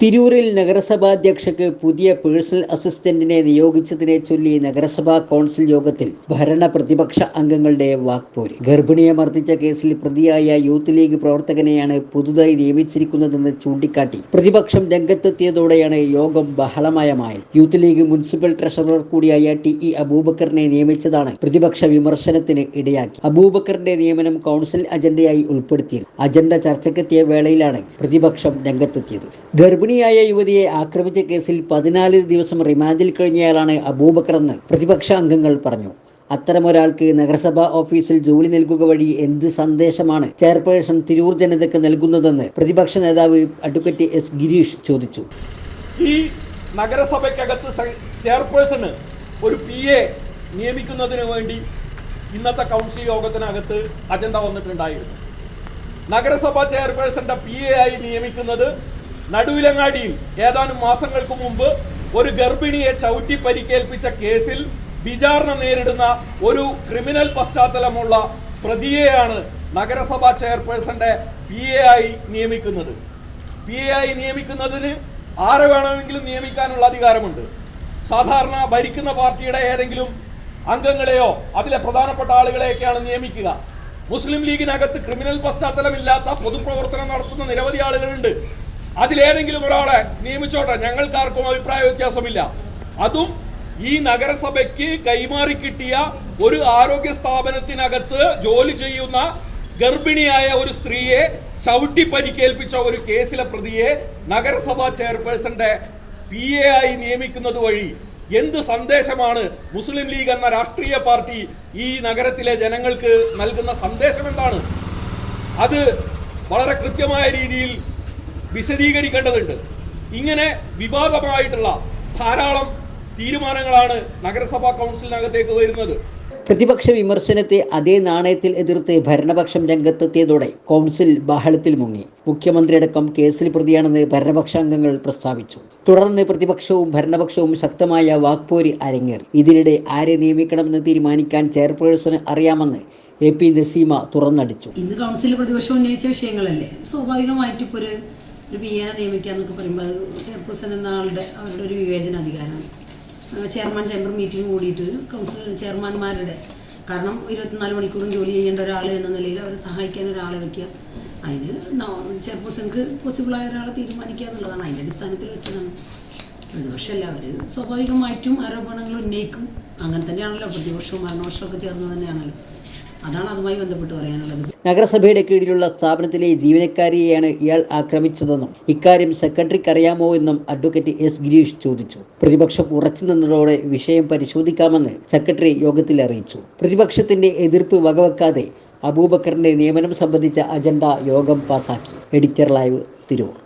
തിരൂരിൽ നഗരസഭാധ്യക്ഷക്ക് പുതിയ പേഴ്സണൽ അസിസ്റ്റന്റിനെ നിയോഗിച്ചതിനെ ചൊല്ലി നഗരസഭാ കൗൺസിൽ യോഗത്തിൽ ഭരണ പ്രതിപക്ഷ അംഗങ്ങളുടെ വാക്പോര്. ഗർഭിണിയെ മർദ്ദിച്ച കേസിൽ പ്രതിയായ യൂത്ത് ലീഗ് പ്രവർത്തകനെയാണ് പുതുതായി നിയമിച്ചിരിക്കുന്നതെന്ന് ചൂണ്ടിക്കാട്ടി പ്രതിപക്ഷം രംഗത്തെത്തിയതോടെയാണ് യോഗം ബഹളമയമായത് യൂത്ത് ലീഗ് മുനിസിപ്പൽ ട്രഷറർ കൂടിയായ ടി ഇ അബൂബക്കറിനെ നിയമിച്ചതാണ് പ്രതിപക്ഷ വിമർശനത്തിന് ഇടയാക്കി. അബൂബക്കറിന്റെ നിയമനം കൗൺസിൽ അജണ്ടയായി ഉൾപ്പെടുത്തിയത്. അജണ്ട ചർച്ചയ്ക്കെത്തിയ വേളയിലാണ് പ്രതിപക്ഷം രംഗത്തെത്തിയത്. ഗർഭിണിയായ യുവതിയെ ആക്രമിച്ച കേസിൽ പതിനാല് ദിവസം റിമാൻഡിൽ കഴിഞ്ഞയാളാണ് അബൂബക്കറെന്ന് പ്രതിപക്ഷ അംഗങ്ങൾ പറഞ്ഞു. അത്തരമൊരാൾക്ക് നഗരസഭാ ഓഫീസിൽ ജോലി നൽകുക വഴി എന്ത് സന്ദേശമാണ് ചെയർപേഴ്സൺ തിരൂർ ജനതയ്ക്ക് നൽകുന്നതെന്ന് പ്രതിപക്ഷ നേതാവ് അഡ്വക്കേറ്റ് എസ് ഗിരീഷ് ചോദിച്ചു. ഈ നഗരസഭയ്ക്കകത്ത് ചെയർപേഴ്സണ് ഒരു പി എ നിയമിക്കുന്നതിന് വേണ്ടി ഇന്നത്തെ കൗൺസിൽ യോഗത്തിനകത്ത് അജണ്ട വന്നിട്ടുണ്ടായിരുന്നു. നഗരസഭാ ചെയർപേഴ്സന്റെ പി എ ആയി നിയമിക്കുന്നത് നടുവിലങ്ങാടിയിൽ ഏതാനും മാസങ്ങൾക്ക് മുമ്പ് ഒരു ഗർഭിണിയെ ചവിട്ടി പരിക്കേൽപ്പിച്ച കേസിൽ വിചാരണ നേരിടുന്ന ഒരു ക്രിമിനൽ പശ്ചാത്തലമുള്ള പ്രതിയെയാണ് നഗരസഭാ ചെയർപേഴ്സന്റെ പി എ ആയി നിയമിക്കുന്നത്. പി എ ആയി നിയമിക്കുന്നതിന് ആരെ വേണമെങ്കിലും നിയമിക്കാനുള്ള അധികാരമുണ്ട്. സാധാരണ ഭരിക്കുന്ന പാർട്ടിയുടെ ഏതെങ്കിലും അംഗങ്ങളെയോ അതിലെ പ്രധാനപ്പെട്ട ആളുകളെയൊക്കെയാണ് നിയമിക്കുക. മുസ്ലിം ലീഗിനകത്ത് ക്രിമിനൽ പശ്ചാത്തലമില്ലാത്ത പൊതുപ്രവർത്തനം നടത്തുന്ന നിരവധി ആളുകളുണ്ട്. അതിലേതെങ്കിലും ഒരാളെ നിയമിച്ചോട്ടെ. ഞങ്ങൾക്കാർക്കും അഭിപ്രായ വ്യത്യാസമില്ല. അതും ഈ നഗരസഭയ്ക്ക് കൈമാറി കിട്ടിയ ഒരു ആരോഗ്യ സ്ഥാപനത്തിനകത്ത് ജോലി ചെയ്യുന്ന ഗർഭിണിയായ ഒരു സ്ത്രീയെ ചവിട്ടി പരിക്കേൽപ്പിച്ച ഒരു കേസിലെ പ്രതിയെ നഗരസഭാ ചെയർപേഴ്സന്റെ പി എ ആയി നിയമിക്കുന്നത് വഴി എന്ത് സന്ദേശമാണ് മുസ്ലിം ലീഗ് എന്ന രാഷ്ട്രീയ പാർട്ടി ഈ നഗരത്തിലെ ജനങ്ങൾക്ക് നൽകുന്ന സന്ദേശം എന്താണ് അത് വളരെ കൃത്യമായ രീതിയിൽ വിശദീകരിക്കേണ്ടതുണ്ട്. ഇങ്ങനെ വിവാദമായിട്ടുള്ള ധാരാളം തീരുമാനങ്ങളാണ് നഗരസഭാ കൗൺസിലിനകത്തേക്ക് വരുന്നത്. പ്രതിപക്ഷ വിമർശനത്തെ അതേ നാണയത്തിൽ എതിർത്ത് ഭരണപക്ഷം രംഗത്തെത്തിയതോടെ കൗൺസിൽ ബഹളത്തിൽ മുങ്ങി. മുഖ്യമന്ത്രിയടക്കം കേസിൽ പ്രതിയാണെന്ന് ഭരണപക്ഷ അംഗങ്ങൾ പ്രസ്താവിച്ചു. തുടർന്ന് പ്രതിപക്ഷവും ഭരണപക്ഷവും ശക്തമായ വാക്പോരി അരങ്ങേറി. ഇതിനിടെ ആരെ നിയമിക്കണമെന്ന് തീരുമാനിക്കാൻ ചെയർപേഴ്സണ് അറിയാമെന്ന് എ പി നസീമ തുറന്നടിച്ചു. ഇന്ന് കൗൺസിൽ പ്രതിപക്ഷം ഉന്നയിച്ച വിഷയങ്ങളല്ലേ? സ്വാഭാവികമായിട്ട് ഇപ്പോൾ ഒരു ഒരു പി എനെ നിയമിക്കുക എന്നൊക്കെ പറയുമ്പോൾ ചെയർപേഴ്സൺ എന്ന ആളുടെ അവരുടെ ഒരു വിവേചന അധികാരമാണ്. ചെയർമാൻ ചേംബർ മീറ്റിംഗ് കൂടിയിട്ട് കൗൺസിൽ ചെയർമാൻമാരുടെ കാരണം ഇരുപത്തിനാല് മണിക്കൂറും ജോലി ചെയ്യേണ്ട ഒരാൾ എന്ന നിലയിൽ അവരെ സഹായിക്കാൻ ഒരാളെ വെക്കുക. അതിന് ചെയർപേഴ്സൺക്ക് പോസിബിളായ ഒരാളെ തീരുമാനിക്കുക എന്നുള്ളതാണ് അതിന്റെ അടിസ്ഥാനത്തിൽ വെച്ചതാണ്. പ്രതിപക്ഷമല്ല അവർ സ്വാഭാവികമായിട്ടും ആരോപണങ്ങൾ ഉന്നയിക്കും. അങ്ങനെ തന്നെയാണല്ലോ പ്രതിപക്ഷവും ഭരണപക്ഷമൊക്കെ ചേർന്ന് തന്നെയാണല്ലോ. അതാണ് അതുമായി നഗരസഭയുടെ കീഴിലുള്ള സ്ഥാപനത്തിലെ ജീവനക്കാരിയെയാണ് ഇയാൾ ആക്രമിച്ചതെന്നും ഇക്കാര്യം സെക്രട്ടറിക്ക് അറിയാമോ എന്നും അഡ്വക്കേറ്റ് എസ് ഗിരീഷ് ചോദിച്ചു. പ്രതിപക്ഷം ഉറച്ചു നിന്നതോടെ വിഷയം പരിശോധിക്കാമെന്ന് സെക്രട്ടറി യോഗത്തിൽ അറിയിച്ചു. പ്രതിപക്ഷത്തിന്റെ എതിർപ്പ് വകവെക്കാതെ അബൂബക്കറിന്റെ നിയമനം സംബന്ധിച്ച അജണ്ട യോഗം പാസാക്കി. Editor live Tirur.